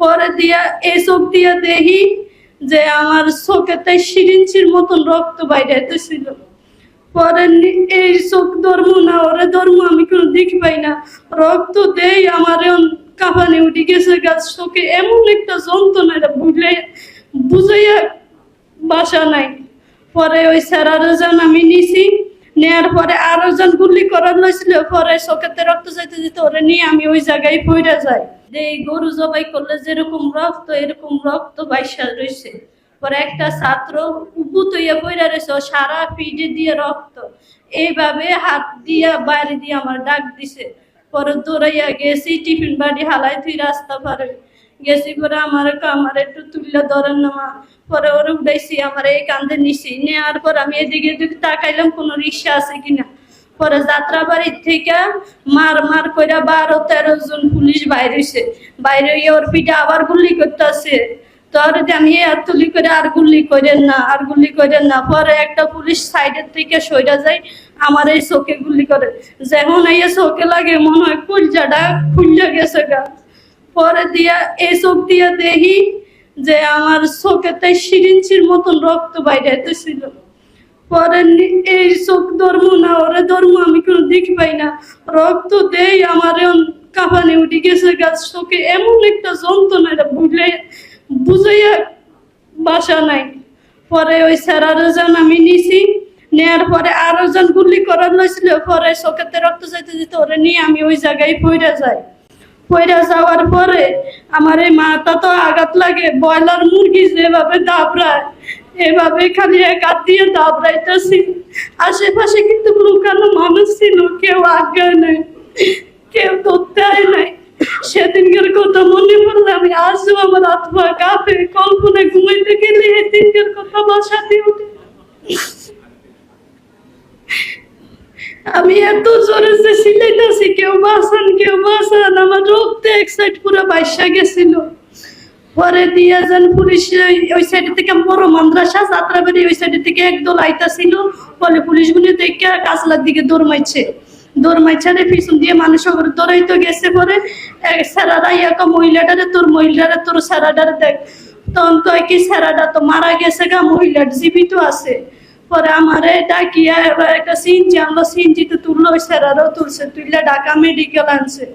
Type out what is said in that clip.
পরে দিয়া এই চোখ দিয়া দেখি যে আমার চোখেতে সিরিঞ্চির মতন রক্ত বাইরে ছিল পরে এই চোখ ধর্ম না, ওরে ধর্ম, আমি কোনো দেখি পাই না। রক্ত দেই আমার কাঁপানি উঠে গেছে গাছ চোখে এমন একটা যন্ত্রণা এটা বুঝলে বুঝাইয়া বাসা নাই। পরে ওই স্যারারও যান, আমি নিছি। নেয়ার পরে আরও জন গুলি করার লইছিল পরে চোখেতে রক্ত যাইতে যেতে ওরে নিয়ে আমি ওই জায়গায় পইরা যাই। যে এই গরু জবাই করলে যেরকম রক্ত, এরকম রক্ত বাইসা রয়েছে পরে একটা ছাত্র উপুত হইয়া পইরা রয়েছে সারা পিঠে দিয়ে রক্ত। এইভাবে হাত দিয়া বাইরে দিয়ে আমার ডাক দিছে। পরে দৌড়াইয়া গেছি, টিফিন বাড়ি হালাই তুই রাস্তা পারে। গেছি পরে আমার আমার একটু তুললে ধরেন না মা। পরে ওরে উঠাইছি, আমার এই কান্দে নিছি। নেওয়ার পর আমি এদিকে এদিকে তাকাইলাম, কোনো রিক্সা আছে কিনা। পরে যাত্রা বাড়ির থেকে মার মার কইরা বারো তেরো জন পুলিশ বাইরে হইছে। বাইরে ওর পিঠে আবার গুলি করতেছে। তোর আমি আর তুলি করে আর গুলি করেন না, আর গুলি করেন না। পরে একটা পুলিশ সাইডের থেকে সইরা যায়, আমার এই চোখে গুলি করে। যেমন এই চোখে লাগে, মনে হয় কুলজাটা খুললে গেছে গা। পরে দিয়া এই চোখ দিয়া দেখি যে আমার চোখেতে সিরিঞ্চির মতন রক্ত বাইরে ছিল পরে এই চোখ ধর্ম না, ওরে ধর্ম আমি কোনো দেখি পাই না। রক্ত দেই আমার কাঁপানি উঠে গেছে গাছ চোখে এমন একটা যন্ত্রণা এটা বুঝলে, বুঝাইয়া বাসা নাই। পরে ওই স্যারারও যান আমি নিছি, নেয়ার পরে আরও জন গুলি করার লইছিল, পরে চোখেতে রক্ত যাইতে যেতে ওরে নিয়ে আমি ওই জায়গায় পইরা যাই। পইরা যাওয়ার পরে আমার এই মাথা তো আঘাত লাগে, ব্রয়লার মুরগি যেভাবে দাবড়ায় এভাবে খালি এক দিয়ে দাবড়াইতেছি আশেপাশে কিন্তু লুকানো মানুষ ছিল, কেউ আজ্ঞা নেই, কেউ ধরতে নাই। সেদিনকার কথা মনে পড়লে আমি আজও আমার আত্মা কাঁপে, কল্পনায় ঘুমাইতে গেলে এদিনকার কথা বাসাতে উঠে। আমি এত জোরে যে সিলাইতেছি, কেউ বাসান কেউ বাসান আমার রক্তে এক সাইড পুরো বাইসা গেছিল। পরে দিয়া যান পুলিশ ওই- সাইড থেকে বড় মাদ্রাসা, যাত্রাবাড়ি ওই সাইড থেকে একদল আইতাছিল। বলে পুলিশগুলি দেখে কাজলার দিকে দৌড় মাইছে দৌড় মাইছারে পিছন দিয়ে মানুষ ওপরে দৌড়াইতে গেছে পরে। স্যারারা ইয়াকা মহিলাটারে তোর, মহিলারে তোর, স্যারাটারে দেখ। তখন কয় কি, স্যারাটা তো মারা গেছে গা, মহিলার জীবিত আছে। পরে আমারে ডাকিয়া একটা সিনজি আমরা সিনজিতে তুললো, ওই স্যারারও তুলছে তুললে ঢাকা মেডিকেল আনছে।